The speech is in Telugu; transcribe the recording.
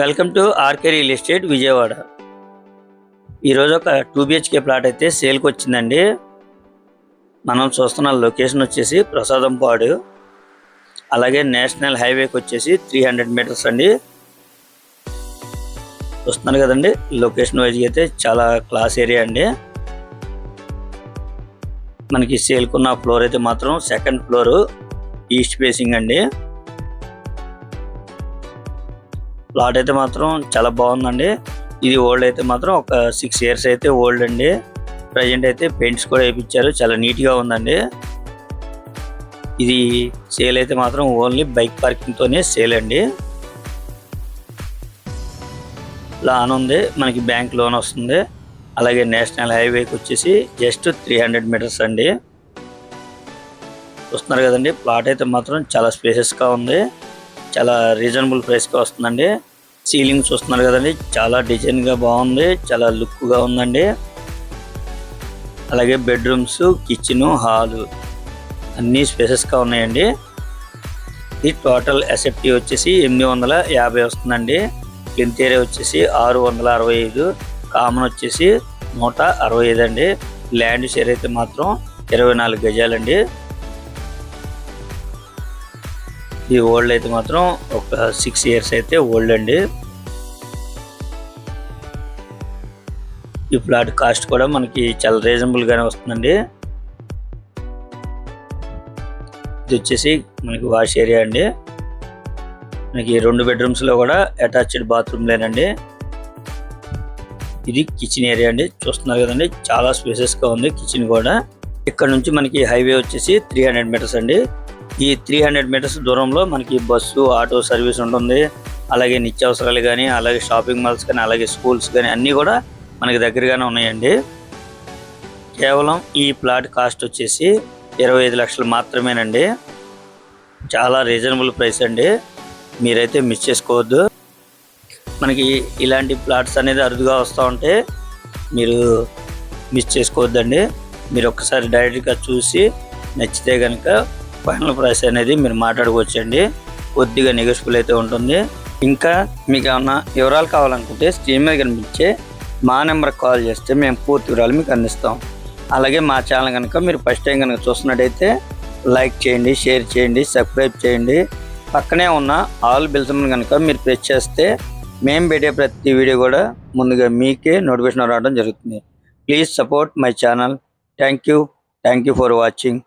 Welcome to R K real estate Vijayawada. ఈరోజు ఒక టూ బిహెచ్కే ప్లాట్ అయితే సేల్కి వచ్చిందండి. మనం చూస్తున్న లొకేషన్ వచ్చేసి ప్రసాదంపాడు అలాగే నేషనల్ హైవేకి వచ్చేసి త్రీ హండ్రెడ్ మీటర్స్ అండి. చూస్తున్నారు కదండి లొకేషన్ వైజ్ అయితే చాలా క్లాస్ ఏరియా అండి. మనకి సేల్కున్న ఫ్లోర్ అయితే మాత్రం సెకండ్ ఫ్లోర్ ఈస్ట్ ఫేసింగ్ అండి. ప్లాట్ అయితే మాత్రం చాలా బాగుందండి. ఇది ఓల్డ్ అయితే మాత్రం ఒక సిక్స్ ఇయర్స్ అయితే ఓల్డ్ అండి. ప్రజెంట్ అయితే పెయింట్స్ కూడా వేయించారు చాలా నీట్గా ఉందండి. ఇది సేల్ అయితే మాత్రం ఓన్లీ బైక్ పార్కింగ్తోనే సేల్ అండి. లాన్ ఉంది. మనకి బ్యాంక్ లోన్ వస్తుంది. అలాగే నేషనల్ హైవేకి వచ్చేసి జస్ట్ త్రీ హండ్రెడ్ మీటర్స్ అండి. చూస్తున్నారు కదండి ప్లాట్ అయితే మాత్రం చాలా స్పేసెస్గా ఉంది. చాలా రీజనబుల్ ప్రైస్గా వస్తుందండి. సీలింగ్ చూస్తున్నారు కదండి చాలా డిజైన్గా బాగుంది చాలా లుక్గా ఉందండి. అలాగే బెడ్రూమ్స్ కిచెను హాలు అన్నీ స్పేసెస్గా ఉన్నాయండి. ఈ టోటల్ ఎస్ఎఫ్టీ వచ్చేసి ఎనిమిది వందల యాభై వస్తుందండి. ప్లింత్ ఏరియా వచ్చేసి ఆరు వందల అరవై ఐదు కామన్ వచ్చేసి నూట అరవై ఐదు అండి. ల్యాండ్ షేర్ అయితే మాత్రం ఇరవై నాలుగు గజాలండి. ఈ ఓల్డ్ అయితే మాత్రం ఒక సిక్స్ ఇయర్స్ అయితే ఓల్డ్ అండి. ఈ ఫ్లాట్ కాస్ట్ కూడా మనకి చాలా రీజనబుల్గానే వస్తుందండి. ఇది వచ్చేసి మనకి వాష్ ఏరియా అండి. మనకి రెండు బెడ్రూమ్స్లో కూడా అటాచ్డ్ బాత్రూమ్ లేనండి ఇది కిచెన్ ఏరియా అండి. చూస్తున్నారు కదండి చాలా స్పేసెస్గా ఉంది కిచెన్ కూడా. ఇక్కడ నుంచి మనకి హైవే వచ్చేసి త్రీ హండ్రెడ్ మీటర్స్ అండి. ఈ త్రీ హండ్రెడ్ మీటర్స్ దూరంలో మనకి బస్సు ఆటో సర్వీస్ ఉంటుంది. అలాగే నిత్యావసరాలు కానీ అలాగే షాపింగ్ మాల్స్ కానీ అలాగే స్కూల్స్ కానీ అన్నీ కూడా మనకి దగ్గరగానే ఉన్నాయండి. కేవలం ఈ ప్లాట్ కాస్ట్ వచ్చేసి ఇరవై ఐదు లక్షలు మాత్రమేనండి. చాలా రీజనబుల్ ప్రైస్ అండి. మీరైతే మిస్ చేసుకోవద్దు. మనకి ఇలాంటి ప్లాట్స్ అనేది అరుదుగా వస్తూ ఉంటే మీరు మిస్ చేసుకోవద్దండి. మీరు ఒక్కసారి డైరెక్ట్గా చూసి నచ్చితే కనుక ఫైనల్ ప్రైస్ అనేది మీరు మాట్లాడుకోవచ్చండి. కొద్దిగా నెగోషియబుల్ అయితే ఉంటుంది. ఇంకా మీకు ఏమన్నా వివరాలు కావాలనుకుంటే స్క్రీన్ మీద కనిపించే మా నెంబర్కి కాల్ చేస్తే మేము పూర్తి వివరాలు మీకు అందిస్తాం. అలాగే మా ఛానల్ కనుక మీరు ఫస్ట్ టైం కనుక చూస్తున్నట్టయితే లైక్ చేయండి షేర్ చేయండి సబ్స్క్రైబ్ చేయండి. పక్కనే ఉన్న ఆల్ బిల్సమ్ని కనుక మీరు ప్రెస్ చేస్తే మేము పెట్టే ప్రతి వీడియో కూడా ముందుగా మీకే నోటిఫికేషన్ రావడం జరుగుతుంది. Please support my channel thank you thank you for watching